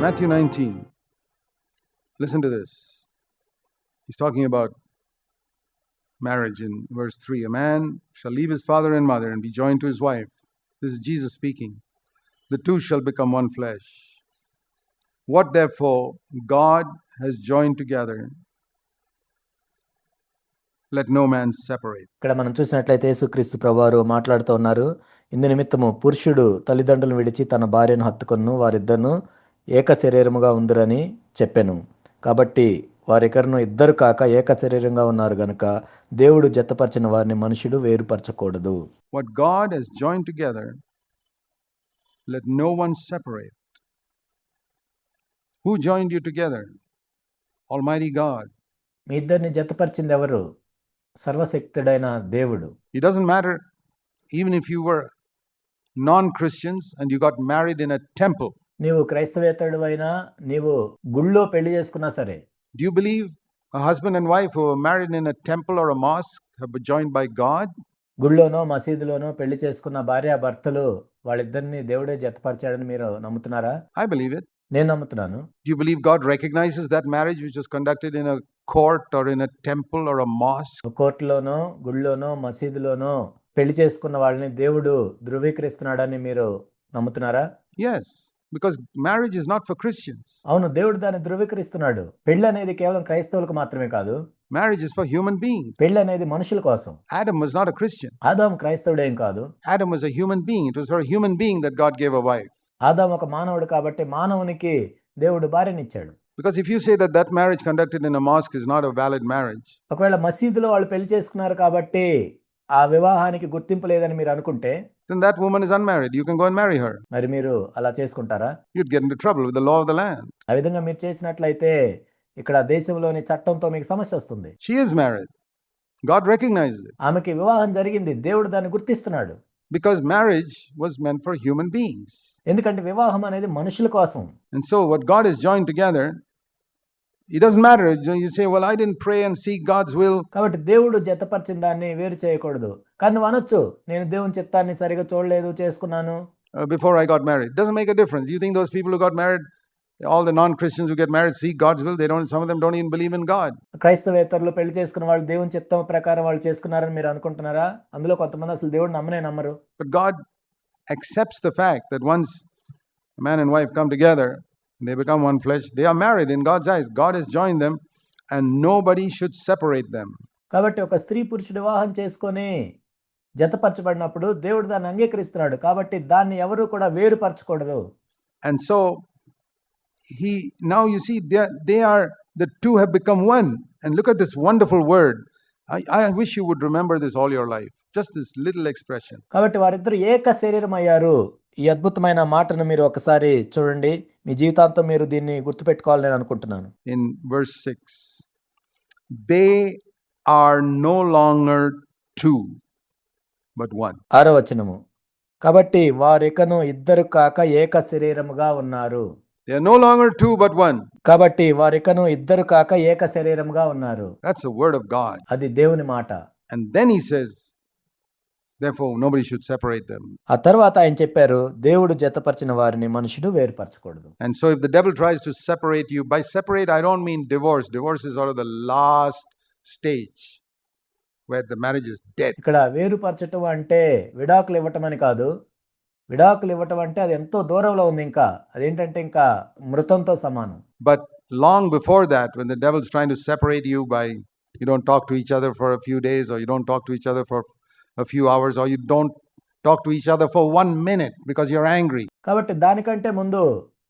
Matthew 19. Listen to this. He's talking about marriage in verse 3. A man shall leave his father and mother and be joined to his wife. This is Jesus speaking. The two shall become one flesh. What therefore God has joined together, let no man separate. ఇక్కడ మనం చూసినట్లయితే యేసుక్రీస్తు ప్రభువారు మాట్లాడుతూ ఉన్నారు ఇందు నిమిత్తము పురుషుడు తల్లిదండ్రులను విడిచి తన భార్యను హత్తుకొను వారిద్దరును ఏక శరీరముగా ఉందిరని చెప్పెను. కాబట్టి వారిద్దరును ఇద్దరు కాక ఏక శరీరంగా ఉన్నారు గనుక దేవుడు జతపరిచిన వారిని మనుషుడు వేరుపరచకూడదు. What God has join together let no one separate who join you together all my God ఇద్దరిని జతపరిచింది ఎవరు? సర్వశక్తుడైన దేవుడు. It doesn't matter even if you were non Christians and you got married in a temple నీవు క్రైస్తవేతరుడు అయినా నీవు గుళ్ళో పెళ్ళి చేసుకున్నా సరే. Do believe husband and wife married in temple or mosque join by God గుళ్ళోనో మసీదులోనో పెళ్ళి చేసుకున్న భార్య భర్తలు వాళ్ళిద్దరిని దేవుడే జతపరిచాడని మీరు నమ్ముతున్నారా? ఐ బిలీవ్ ఇట్ నేను నమ్ముతున్నాను. You believe God recognizes that marriage which is conducted in a court or in a temple or a mosque కోర్టులోనో గుళ్ళోనో మసీదులోనో పెళ్ళి చేసుకున్న వాళ్ళని దేవుడు ధృవీకరిస్తున్నాడని మీరు నమ్ముతున్నారా? Yes because marriage is not for Christians. అవును దేవుడు దాన్ని ధృవీకరిస్తున్నాడు పెళ్ళి అనేది కేవలం క్రైస్తవులకు మాత్రమే కాదు Marriage is for human beings. పెళ్ళి అనేది మనుషుల కోసం Adam was not a Christian. Adam క్రైస్తవుడేం కాదు Adam was a human being. It was for a human being that God gave a wife. Adam ఒక మానవుడు కాబట్టి మానవునికి దేవుడు భార్యనిచ్చాడు Because if you say that that marriage conducted in a mosque is not a valid marriage, ఒకవేళ మసీదులో వాళ్ళు పెళ్ళి చేసుకున్నారు కాబట్టి ఆ వివాహానికి గుర్తింపు లేదని మీరు అనుకుంటే then that woman is unmarried. You can go and marry her. మరి మీరు అలా చేసుకుంటారా You'd get into trouble with the law of the land. ఆ విధంగా మీరు చేసినట్లయితే ఇక్కడ దేశంలోని చట్టంతో మీకు సమస్య వస్తుంది She is married. God recognizes it ఆమెకి వివాహం జరిగింది దేవుడు దాన్ని గుర్తిస్తున్నాడు because marriage was meant for human beings. ఎందుకంటే వివాహం అనేది మనుషుల కోసం And so, what God has joined together, it doesn't matter. You know, You say, Well, I didn't pray and seek God's will. కాబట్టి దేవుడు జతపరిచిన దాన్ని వేరు చేయకూడదు కానీ నువ్వు అనొచ్చు నేను దేవుని చిత్తాన్ని సరిగా చూడలేదు చేసుకున్నాను uh, before I got married. Doesn't make a difference. You think those people who got married, all the non-Christians who get married seek God's will? They don't. Some of them don't even believe in God. క్రైస్తవేతరులు పెళ్లి చేసుకున్న వాళ్ళు దేవుని చిత్తం ప్రకారం వాళ్ళు చేసుకున్నారని మీరు అనుకుంటున్నారా అందులో కొంతమంది అసలు దేవుడు నమ్మనే నమ్మరు But God accepts the fact that once a man and wife come together, they become one flesh. They are married in God's eyes. God has joined them, and nobody should separate them. కాబట్టి ఒక స్త్రీ పురుషుడు వివాహం చేసుకొని జతపరచబడినప్పుడు దేవుడు దాన్ని అంగీకరిస్తున్నాడు కాబట్టి దాన్ని ఎవరు కూడా వేరుపరచకూడదు And so he now you see they are, they are the two have become one. And look at this wonderful word. I, I wish you would remember this all your life. Just this little expression. కాబట్టి వారిద్దరు ఏక శరీరం అయ్యారు ఈ అద్భుతమైన మాటను మీరు ఒకసారి చూడండి. మీ జీవితాంతం మీరు దీన్ని గుర్తుపెట్టుకోవాలని నేను అనుకుంటున్నాను. In verse 6 they are no longer two but one. ఆరో వచనము. కాబట్టి వారికను ఇద్దరు కాక ఏక శరీరముగా ఉన్నారు. They are no longer two but one. కాబట్టి వారికను ఇద్దరు కాక ఏక శరీరముగా ఉన్నారు. That's the word of god. అది దేవుని మాట. And then he says therefore nobody should separate them ఆ తర్వాత ఆయన చెప్పారు దేవుడు జతపరిచిన వారిని మనుషుడు వేరుపరచకూడదు. And so if the devil tries to separate you by separate I don't mean divorce divorce is all the last stage where the marriage is dead ఇక్కడ వేరుపరచటం అంటే విడాకులు ఇవ్వటం అని కాదు. విడాకులు ఇవ్వటం అంటే అది ఎంతో దూరంలో ఉంది ఇంకా. అదేంటంటే ఇంకా మృతంతో సమానం. But long before that when the devils tried to separate you by you don't talk to each other for few days or you don't talk to each other for a few hours, or you don't talk to each other for one minute because you're angry, కాబట్టి దానికంటే ముందు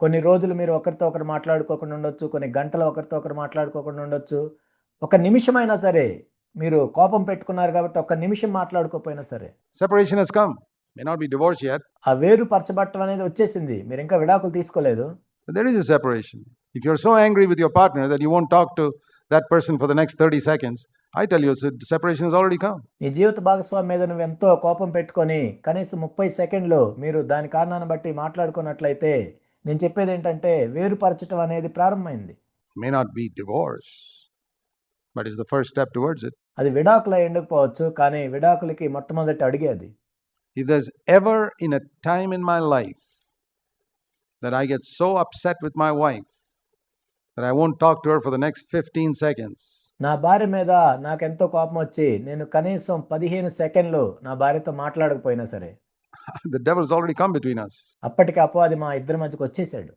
కొన్ని రోజులు మీరు ఒకరితో ఒకరు మాట్లాడుకోకుండా ఉండొచ్చు కొన్ని గంటలు ఒకరితో ఒకరు మాట్లాడుకోకుండా ఉండొచ్చు ఒక నిమిషమైనా సరే మీరు కోపం పెట్టుకున్నారు కాబట్టి ఒక నిమిషం మాట్లాడుకోకపోయినా సరే separation has come. May not be divorce yet, ఆ వేరు పరచబట్టం అనేది వచ్చేసింది మీరు ఇంకా విడాకులు తీసుకోలేదు but there is a separation. If you're so angry with your partner that you won't talk to that person for the next 30 seconds, I tell you, se- separation has already come. నీ జీవిత భాగస్వామి మీద నువ్వు ఎంతో కోపం పెట్టుకొని కనీసం ముప్పై సెకండ్లు మీరు దాని కారణాన్ని బట్టి మాట్లాడుకున్నట్లయితే నేను చెప్పేది ఏంటంటే వేరుపరచటం అనేది ప్రారంభమైంది May not be divorce, but it's the first step towards it. అది విడాకులు అయి ఉండకపోవచ్చు కానీ విడాకులకి మొట్టమొదటి అడిగేది If there's ever in a time in my life that I get so upset with my wife that I won't talk to her for the next 15 seconds. నా భార్య మీద నాకెంతో కోపం వచ్చి నేను కనీసం పదిహేను సెకండ్లు నా భార్యతో మాట్లాడకపోయినా సరే the devil's already come between us. అప్పటికి అపవాది మా ఇద్దరి మధ్యకి వచ్చేసాడు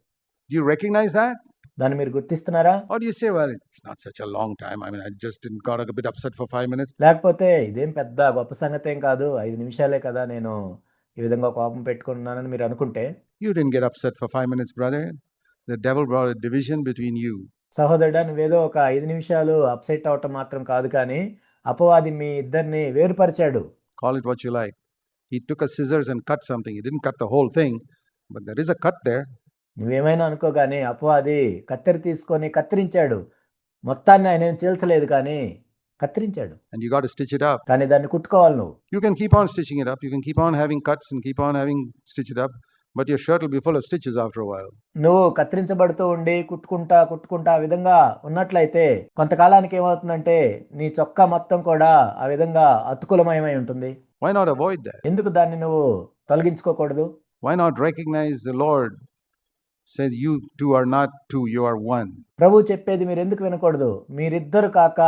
Do you recognize that? దాన్ని మీరు గుర్తిస్తున్నారా Or do you say, well, it's not such a long time. I mean, I just didn't got a bit upset for five minutes. లేకపోతే ఇదేం పెద్ద గొప్ప సంగతి ఏం కాదు ఐదు నిమిషాలే కదా నేను ఈ విధంగా కోపం పెట్టుకున్నానని మీరు అనుకుంటే You didn't get upset for five minutes, brother. The devil brought a division between you. సహోదరుడా నువ్వేదో ఒక ఐదు నిమిషాలు అప్సెట్ అవటం మాత్రం కాదు కానీ అపవాది మీ ఇద్దరిని వేరుపరిచాడు. Call it watch you like the scissors and cut something it in cut the whole thing but there is a cut there నువ్వేమైనా అనుకోగానే అపవాది కత్తెర తీసుకొని కత్తిరించాడు. మొత్తాన్ని ఆయన చేల్చలేదు కానీ కత్తిరించాడు. అండ్ యూ స్టిచ్ ఇట్ కానీ దాన్ని కుట్టుకోవాలి నువ్వు. You can keep on stitching up you can keep on having cuts keep on having stitch up shirt will be full of stitches after a while. నువ్వు కత్తిరించబడుతూ ఉండి కుట్టుకుంటా కుట్టుకుంటా ఆ విధంగా ఉన్నట్లయితే కొంతకాలానికి ఏమవుతుందంటే నీ చొక్కా మొత్తం కూడా ఆ విధంగా అతుకులమయమై ఉంటుంది Why not avoid that? ఎందుకు దాన్ని నువ్వు తొలగించుకోకూడదు Why not recognize the Lord says, You two are not two, you are one. ప్రభు చెప్పేది మీరు ఎందుకు వినకూడదు మీరిద్దరు కాక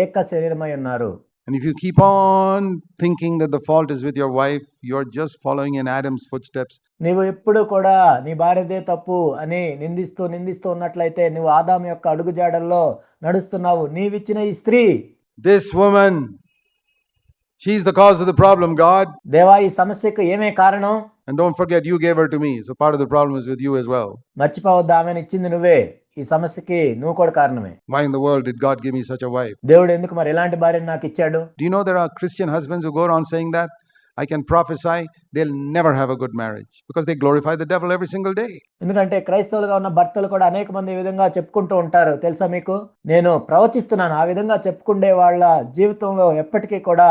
ఏక శరీరమై ఉన్నారు And if you keep on thinking that the fault is with your wife, you're just following in Adam's footsteps. నీవు ఎప్పుడు కూడా నీ భార్యదే తప్పు అని నిందిస్తూ నిందిస్తూ ఉన్నట్లయితే నువ్వు ఆదాము యొక్క అడుగుజాడల్లో నడుస్తున్నావు నీవిచ్చిన ఈ స్త్రీ This woman, she's the cause of the problem, God. దేవా ఈ సమస్యకు ఏమే కారణం and don't forget you gave to me so part of the problem is with you as well మర్చిపోవద్దు ఆమెను ఇచ్చింది నువ్వే. ఈ సమస్యకి నువ్వు కూడా కారణమే. Why in the world did God give me such a wife దేవుడు ఎందుకు మరి ఇలాంటి భార్యను నాకు ఇచ్చాడు? Do you know there are Christian husbands who go on saying that I can prophesy they will never have a good marriage because they glorify the devil every single day ఎందుకంటే క్రైస్తవులుగా ఉన్న భర్తలు కూడా అనేక మంది ఈ విధంగా చెప్పుకుంటూ ఉంటారు. తెలుసా మీకు? నేను ప్రవచిస్తున్నాను. ఆ విధంగా చెప్పుకునే వాళ్ళ జీవితంలో ఎప్పటికీ కూడా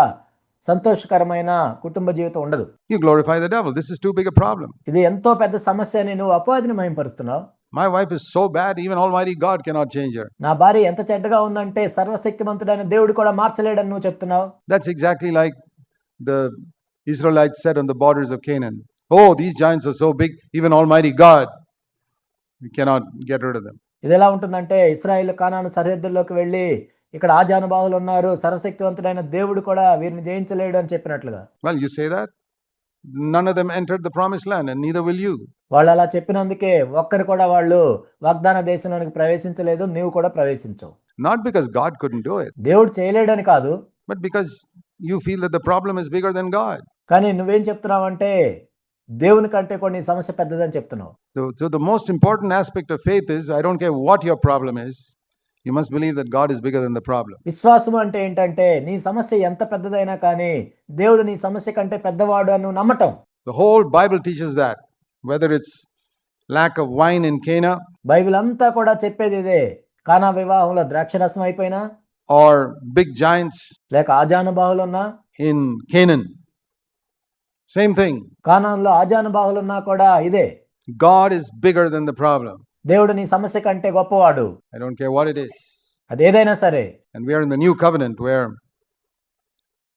సంతోషకరమైన కుటుంబ జీవితం ఉండదు You glorify the devil. This is too big a problem. ఇది ఎంతో పెద్ద సమస్య అని నువ్వు అపవాదిని మయంపరుస్తున్నావు My wife is so bad, even Almighty God cannot change her. నా భార్య ఎంత చెడ్డగా ఉందంటే సర్వశక్తిమంతుడైన దేవుడు కూడా మార్చలేడని నువ్వు చెప్తున్నావు That's exactly like the Israelites said on the borders of Canaan. Oh, these giants are so big, even Almighty God, we cannot get rid of them. ఇది ఎలా ఉంటుందంటే ఇస్రాయిల్ కానాను సరిహద్దుల్లోకి వెళ్ళి ఇక్కడ ఆజానుభావులు ఉన్నారు సర్వశక్తివంతుడైన దేవుడు కూడా వీరిని జయించలేడు అని చెప్పినట్లుగా. Well you say that none of them entered the promise land and neither will you వాళ్ళు అలా చెప్పినందుకే ఒక్కరు కూడా వాళ్ళు వాగ్దాన దేశంలోకి ప్రవేశించలేదు నీవు కూడా ప్రవేశించవు. Not because God couldn't do it దేవుడు చేయలేడని కాదు. But because you feel that the problem is bigger than God కానీ నువ్వేం చెప్తున్నావు అంటే దేవుని కంటే కొన్ని సమస్య పెద్దదని చెప్తున్నావు. So the most important aspect of faith is I don't care what your problem is you must believe that God is bigger than the problem విశ్వాసం అంటే ఏంటంటే నీ సమస్య ఎంత పెద్దదైనా కానీ దేవుడు నీ సమస్య కంటే పెద్దవాడు అని నమ్మటం. The whole Bible teaches that whether it's lack of wine in Cana Bible అంతా కూడా చెప్పేది ఇదే కానా వివాహంలో ద్రాక్ష రసం అయిపోయినా? ఆర్ బిగ్ జాయింట్స్ లేక ఆజానుబాహులు ఉన్నా ఇన్ కేనన్ సేమ్ థింగ్ కానాన్లో ఆజానుబాహులు ఉన్నా కూడా ఇదే. God is bigger than the problem దేవుడు నీ సమస్య కంటే గొప్పవాడు I don't care what it is. అదేదైనా సరే And we are in the new covenant where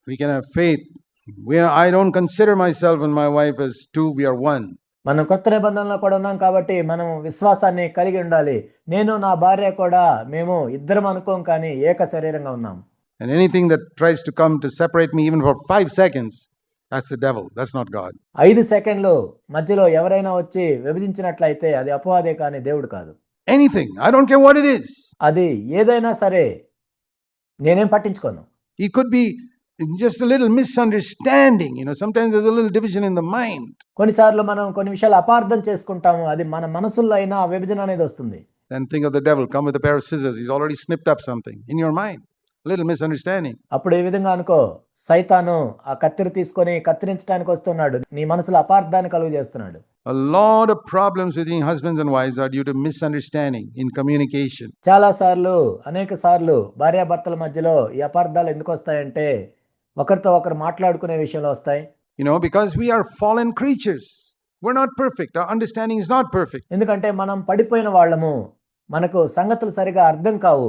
we can have faith. We are, I don't consider myself and my wife as two, we are one. మనం కొత్త నిబంధనలో కూడా ఉన్నాం కాబట్టి మనం విశ్వాసాన్ని కలిగి ఉండాలి నేను నా భార్య కూడా మేము ఇద్దరం అనుకోం కానీ ఏక శరీరంగా ఉన్నాం And anything that tries to come to separate me even for five seconds, that's the devil. That's not God. ఐదు సెకండ్లు మధ్యలో ఎవరైనా వచ్చి విభజించినట్లయితే అది అపవాదే కానీ దేవుడు కాదు Anything. I don't care what it is. అది ఏదైనా సరే నేనేం పట్టించుకోను be just a little misunderstanding. You know, sometimes there's a little division in the mind. కొన్నిసార్లు మనం కొన్ని విషయాలు అపార్థం చేసుకుంటాము అది మన మనసుల్లో అయినా విభజన అనేది వస్తుంది Then think of the devil come with a pair of scissors. He's already snipped up something in your mind. A little misunderstanding. అప్పుడు ఈ విధంగా అనుకో సైతాను ఆ కత్తిరి తీసుకొని కత్తిరించడానికి వస్తున్నాడు నీ మనసులో అపార్థాన్ని కలుగు చేస్తున్నాడు A lot of problems between husbands and wives are due to misunderstanding in communication. చాలా సార్లు అనేక సార్లు భార్యాభర్తల మధ్యలో ఈ అపార్థాలు ఎందుకు వస్తాయంటే ఒకరితో ఒకరు మాట్లాడుకునే విషయంలో వస్తాయి You know, because we are fallen creatures. We're not perfect. Our understanding is not perfect. ఎందుకంటే మనం పడిపోయిన వాళ్ళము మనకు సంగతులు సరిగా అర్థం కావు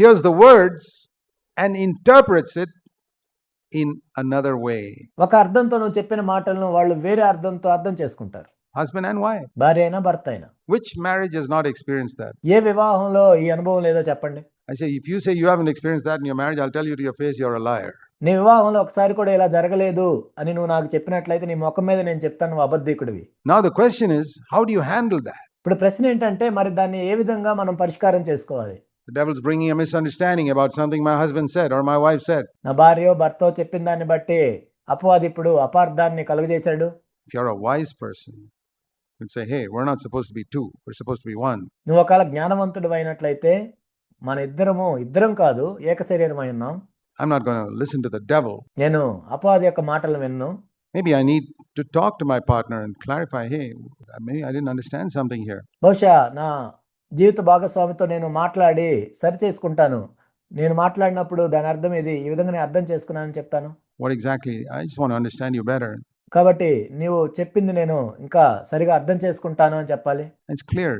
Hears the words and interprets it in another way. ఒక అర్థంతో నువ్వు చెప్పిన మాటలను వాళ్ళు వేరే అర్థంతో అర్థం చేసుకుంటారు Husband and wife. భార్య అయినా భర్త అయినా Which marriage has not experienced that? ఏ వివాహంలో ఈ అనుభవం లేదో చెప్పండి I say, if you say you haven't experienced that in your marriage, I'll tell you to your face, you're a liar. నీ వివాహంలో ఒకసారి కూడా ఇలా జరగలేదు అని నువ్వు నాకు చెప్పినట్లయితే నీ ముఖం మీద నేను చెప్తాను నువ్వు అబద్ధికుడివి Now, the question is, how do you handle that? ఇప్పుడు ప్రశ్న ఏంటంటే మరి దాన్ని ఏ విధంగా మనం పరిష్కారం చేసుకోవాలి The devil's bringing a misunderstanding about something my husband said or my wife said. నా భార్యో భర్తో చెప్పిన దాన్ని బట్టి అపవాది ఇప్పుడు అపార్థాన్ని కలుగజేశాడు If you're a wise person, you'd say, hey, we're not supposed to be two, we're supposed to be one. నువ్వు ఒకవేళ జ్ఞానవంతుడు అయినట్లయితే మన ఇద్దరము ఇద్దరం కాదు ఏక శరీరమై ఉన్నాం I'm not going to listen to the devil. నేను అపవాది యొక్క మాటలు విన్ను Maybe I need to talk to my partner and clarify, hey, maybe I didn't understand something here. బహుశా నా జీవిత భాగస్వామితో నేను మాట్లాడి సరి చేసుకుంటాను నేను మాట్లాడినప్పుడు దాని అర్థం ఇది ఈ విధంగా నేను అర్థం చేసుకున్నానని చెప్తాను What exactly? I just want to understand you better. కాబట్టి నీవు చెప్పింది నేను ఇంకా సరిగా అర్థం చేసుకుంటాను అని చెప్పాలి It's clear.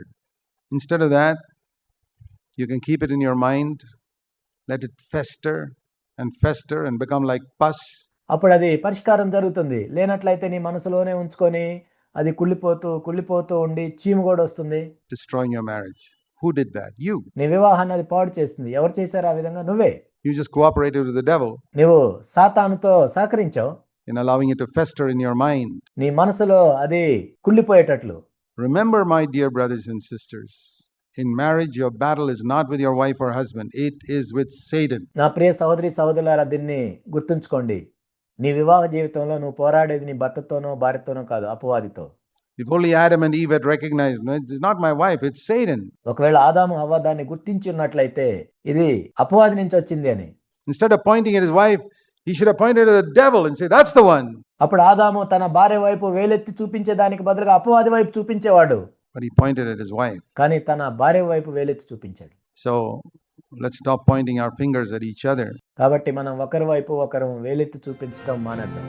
Instead of that, you can keep it in your mind, let it fester and fester and become like pus. అప్పుడు అది పరిష్కారం జరుగుతుంది లేనట్లయితే నీ మనసులోనే ఉంచుకొని అది కుళ్ళిపోతూ కుళ్ళిపోతూ ఉండి చీము కూడా వస్తుంది. Destroying your marriage who did that you నీ వివాహాన్ని అది పాడు చేస్తుంది ఎవరు చేశారు ఆ విధంగా? నువ్వే. You just cooperated with the devil నువ్వు సాతానుతో సహకరించావు. In allowing it to fester in your mind నీ మనసులో అది కుళ్ళిపోయేటట్లు. Remember my dear brothers and sisters in marriage your battle is not with your wife or husband it is with Satan నా ప్రియ సోదరి సోదరులారా దీన్ని గుర్తుంచుకోండి. నీ వివాహ జీవితంలో నువ్వు పోరాడేది నీ భర్తతోనో భార్యతోనో కాదు అపవాదితో. If only Adam and Eve had not my wife it's Satan ఒకవేళ ఆదాము హవ్వ దాన్ని గుర్తించి ఉన్నట్లయితే ఇది అపవాది నుంచి వచ్చింది అని. Instead of pointing at his wife he should have pointed at the devil and say that's the one అప్పుడు ఆదాము తన భార్య వైపు వేలెత్తి చూపించే దానికి బదులుగా అపవాది వైపు చూపించేవాడు. But he pointed at his wife కానీ తన భార్య వైపు వేలెత్తి చూపించాడు. So let's stop pointing our fingers at each other కాబట్టి మనం ఒకరి వైపు ఒకరు వేలెత్తి చూపించడం మానేద్దాం.